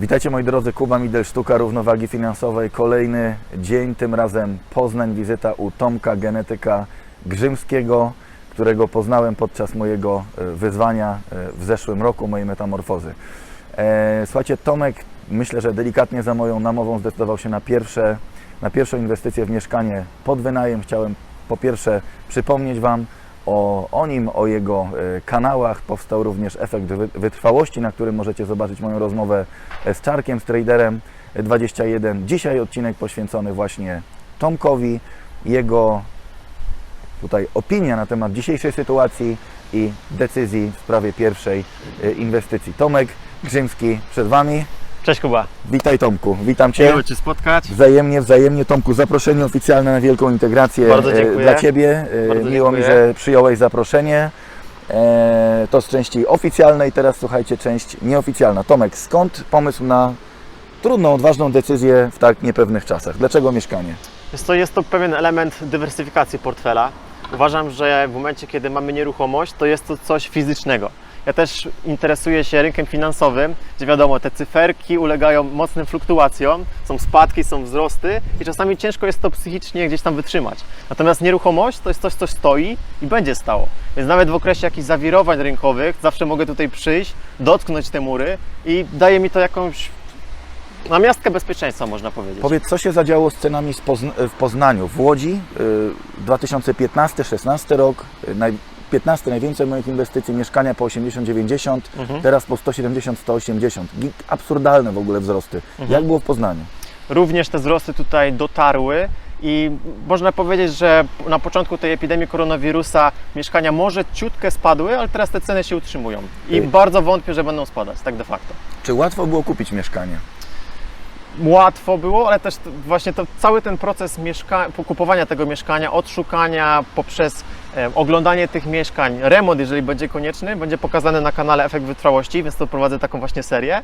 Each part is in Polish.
Witajcie moi drodzy, Kuba Midel, Sztuka Równowagi Finansowej. Kolejny dzień, tym razem Poznań, wizyta u Tomka, genetyka Grzymskiego, którego poznałem podczas mojego e, wyzwania e, w zeszłym roku, mojej metamorfozy. E, Słuchajcie, Tomek, myślę, że delikatnie za moją namową zdecydował się na, pierwsze, na pierwszą inwestycję w mieszkanie pod wynajem. Chciałem po pierwsze przypomnieć Wam o, o nim, o jego e, kanałach. Powstał również efekt wy- wytrwałości, na którym możecie zobaczyć moją rozmowę e, z Czarkiem, z traderem e, 21. Dzisiaj odcinek poświęcony właśnie Tomkowi, jego tutaj opinia na temat dzisiejszej sytuacji i decyzji w sprawie pierwszej e, inwestycji. Tomek Grzymski przed Wami. Cześć Kuba. Witaj Tomku, witam Cię. Miło Cię spotkać. Wzajemnie, wzajemnie. Tomku, zaproszenie oficjalne na wielką integrację Bardzo e, dziękuję. dla Ciebie. E, Bardzo Miło mi, dziękuję. że przyjąłeś zaproszenie. E, To z części oficjalnej, teraz słuchajcie, część nieoficjalna. Tomek, skąd pomysł na trudną, odważną decyzję w tak niepewnych czasach? Dlaczego mieszkanie? Jest to, jest to pewien element dywersyfikacji portfela. Uważam, że w momencie, kiedy mamy nieruchomość, to jest to coś fizycznego. Ja też interesuję się rynkiem finansowym, gdzie wiadomo, te cyferki ulegają mocnym fluktuacjom, są spadki, są wzrosty i czasami ciężko jest to psychicznie gdzieś tam wytrzymać. Natomiast nieruchomość to jest coś, co stoi i będzie stało. Więc nawet w okresie jakichś zawirowań rynkowych zawsze mogę tutaj przyjść, dotknąć te mury i daje mi to jakąś namiastkę bezpieczeństwa, można powiedzieć. Powiedz, co się zadziało z cenami w Poznaniu, w Łodzi? y, 2015-16 rok, y, 15 najwięcej moich inwestycji, mieszkania po 80-90, Mhm. teraz po 170-180. Gig- Absurdalne w ogóle wzrosty. Mhm. Jak było w Poznaniu? również te wzrosty tutaj dotarły i można powiedzieć, że na początku tej epidemii koronawirusa mieszkania może ciutkę spadły, ale teraz te ceny się utrzymują i Ej. bardzo wątpię, że będą spadać, tak de facto. Czy łatwo było kupić mieszkanie? Łatwo było, ale też właśnie to, cały ten proces mieszka- kupowania tego mieszkania, od szukania poprzez oglądanie tych mieszkań, remont, jeżeli będzie konieczny, będzie pokazany na kanale Efekt Wytrwałości, więc to prowadzę taką właśnie serię.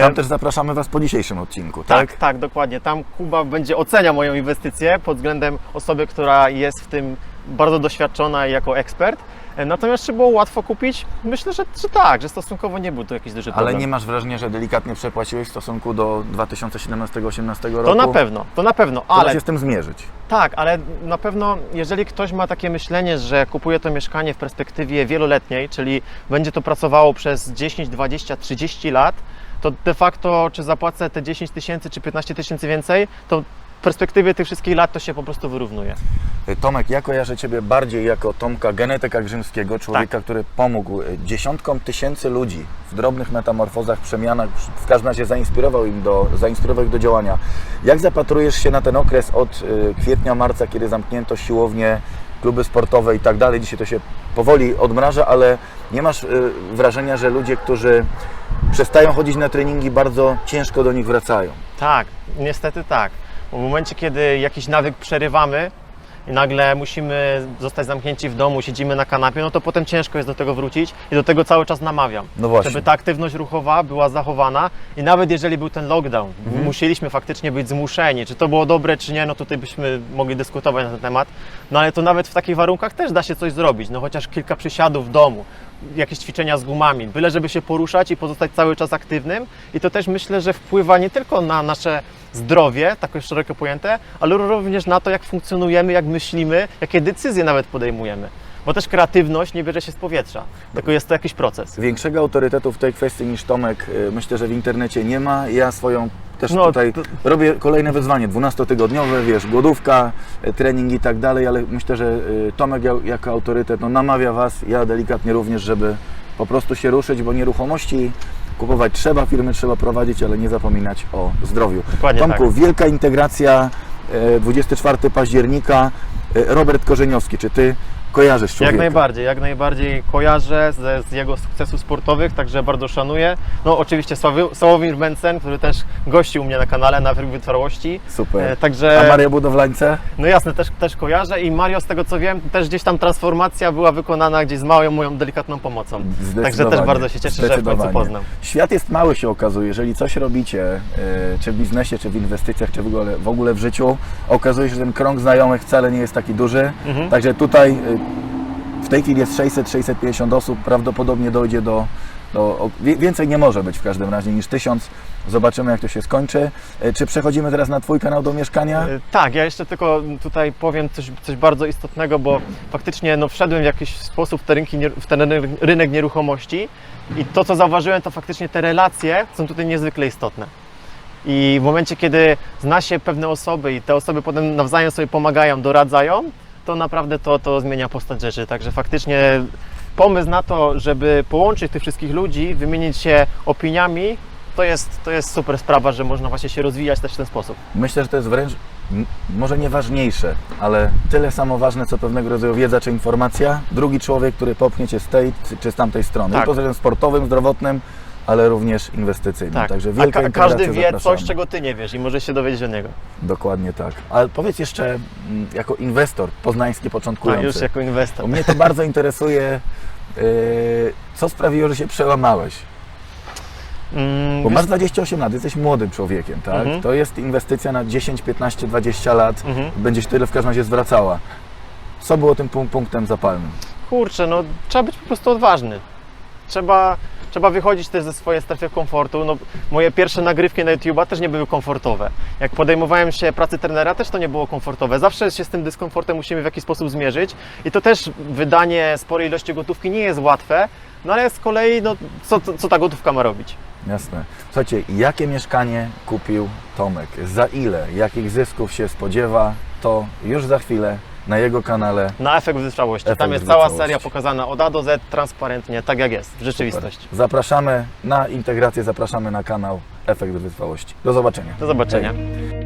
Tam też zapraszamy Was po dzisiejszym odcinku, tak? Tak, tak, dokładnie. Tam Kuba będzie oceniał moją inwestycję pod względem osoby, która jest w tym bardzo doświadczona i jako ekspert. E, Natomiast czy było łatwo kupić? Myślę, że, że tak, że stosunkowo nie był to jakiś duży problem. Ale nie masz wrażenia, że delikatnie przepłaciłeś w stosunku do 2017-2018 roku? To na pewno, to na pewno, Ale ale się z tym zmierzyć. tak, ale na pewno jeżeli ktoś ma takie myślenie, że kupuje to mieszkanie w perspektywie wieloletniej, czyli będzie to pracowało przez 10, 20, 30 lat, to de facto czy zapłacę te 10 tysięcy czy 15 tysięcy więcej, to perspektywie tych wszystkich lat to się po prostu wyrównuje. Tomek, ja kojarzę Ciebie bardziej jako Tomka genetyka grzymskiego, człowieka, Tak. który pomógł y, dziesiątkom tysięcy ludzi w drobnych metamorfozach, przemianach, w każdym razie zainspirował, im do, zainspirował ich do działania. Jak zapatrujesz się na ten okres od y, kwietnia, marca, kiedy zamknięto siłownie, kluby sportowe i tak dalej? Dzisiaj to się powoli odmraża, ale nie masz y, wrażenia, że ludzie, którzy przestają chodzić na treningi, bardzo ciężko do nich wracają? Tak, niestety tak. Bo w momencie, kiedy jakiś nawyk przerywamy i nagle musimy zostać zamknięci w domu, siedzimy na kanapie, no to potem ciężko jest do tego wrócić i do tego cały czas namawiam. No właśnie. Żeby ta aktywność ruchowa była zachowana i nawet jeżeli był ten lockdown, Mhm. musieliśmy faktycznie być zmuszeni, czy to było dobre, czy nie, no tutaj byśmy mogli dyskutować na ten temat, no ale to nawet w takich warunkach też da się coś zrobić, no chociaż kilka przysiadów w domu, jakieś ćwiczenia z gumami, byle żeby się poruszać i pozostać cały czas aktywnym i to też myślę, że wpływa nie tylko na nasze zdrowie, takie szeroko pojęte, ale również na to, jak funkcjonujemy, jak myślimy, jakie decyzje nawet podejmujemy. Bo też kreatywność nie bierze się z powietrza, tylko jest to jakiś proces. Większego autorytetu w tej kwestii niż Tomek y, myślę, że w internecie nie ma. Ja swoją też No, tutaj to- robię kolejne wyzwanie, 12-tygodniowe, wiesz, głodówka, y, trening i tak dalej, ale myślę, że y, Tomek ja- jako autorytet no, namawia Was, ja delikatnie również, żeby po prostu się ruszyć, bo nieruchomości kupować trzeba, firmy trzeba prowadzić, ale nie zapominać o zdrowiu. Dokładnie Tomku, tak. wielka integracja, y, 24 października, y, Robert Korzeniowski, czy Ty kojarzysz człowieka? Jak najbardziej, jak najbardziej kojarzę ze, z jego sukcesów sportowych, także bardzo szanuję. No oczywiście Sławy- Sławomir Mencen, który też gościł mnie na kanale na Efekt Wytrwałości. Super. E, Także, A Maria Budowlańce? no jasne, też, też kojarzę i Mario, z tego co wiem, też gdzieś tam transformacja była wykonana gdzieś z małą moją delikatną pomocą. Także Zdecydowanie, też bardzo się cieszę, że w końcu zdecydowanie. poznam. Świat jest mały się okazuje, jeżeli coś robicie, e, czy w biznesie, czy w inwestycjach, czy w ogóle, w ogóle w życiu, okazuje się, że ten krąg znajomych wcale nie jest taki duży. Mhm. Także tutaj e, tej chwili jest 600-650 osób, prawdopodobnie dojdzie do To o, wie- więcej nie może być w każdym razie niż tysiąc. Zobaczymy, jak to się skończy. E, Czy przechodzimy teraz na Twój kanał do mieszkania? E, Tak, ja jeszcze tylko tutaj powiem coś, coś bardzo istotnego, bo faktycznie no, wszedłem w jakiś sposób w, te rynki, nie- w ten rynek, rynek nieruchomości i to, co zauważyłem, to faktycznie te relacje są tutaj niezwykle istotne. I w momencie, kiedy zna się pewne osoby i te osoby potem nawzajem sobie pomagają, doradzają, to naprawdę to, to zmienia postać rzeczy. Także faktycznie pomysł na to, żeby połączyć tych wszystkich ludzi, wymienić się opiniami, to jest, to jest super sprawa, że można właśnie się rozwijać też w ten sposób. Myślę, że to jest wręcz może nie ważniejsze, ale tyle samo ważne, co pewnego rodzaju wiedza czy informacja. Drugi człowiek, który popchnie Cię z tej czy z tamtej strony. Tak. Pod względem sportowym, zdrowotnym, ale również inwestycyjnym. Tak, Także a wielka ka- integracja, każdy wie zapraszamy. coś, czego ty nie wiesz i możesz się dowiedzieć od niego. Dokładnie tak. Ale powiedz jeszcze, mm, jako inwestor poznański A początkujący. już jako inwestor. Mnie to bardzo interesuje, yy, co sprawiło, że się przełamałeś. Mm, Bo masz 28 lat, jesteś młodym człowiekiem, tak? Mhm. To jest inwestycja na 10, 15, 20 lat. Mhm. Będziesz tyle w każdym razie zwracała. Co było tym punk- punktem zapalnym? Kurczę, no trzeba być po prostu odważny. Trzeba, trzeba wychodzić też ze swojej strefy komfortu. No, moje pierwsze nagrywki na YouTube'a też nie były komfortowe. Jak podejmowałem się pracy trenera, też to nie było komfortowe. Zawsze się z tym dyskomfortem musimy w jakiś sposób zmierzyć i to też wydanie sporej ilości gotówki nie jest łatwe, no ale z kolei, no, co, co, ta gotówka ma robić? Jasne. Słuchajcie, jakie mieszkanie kupił Tomek? Za ile? Jakich zysków się spodziewa? To już za chwilę na jego kanale. Na efekt wytrwałości. Efekt Tam jest cała wytrwałości. seria pokazana od A do Z transparentnie, tak jak jest w rzeczywistości. Super. Zapraszamy na integrację, zapraszamy na kanał Efekt Wytrwałości. Do zobaczenia. Do zobaczenia. Hej.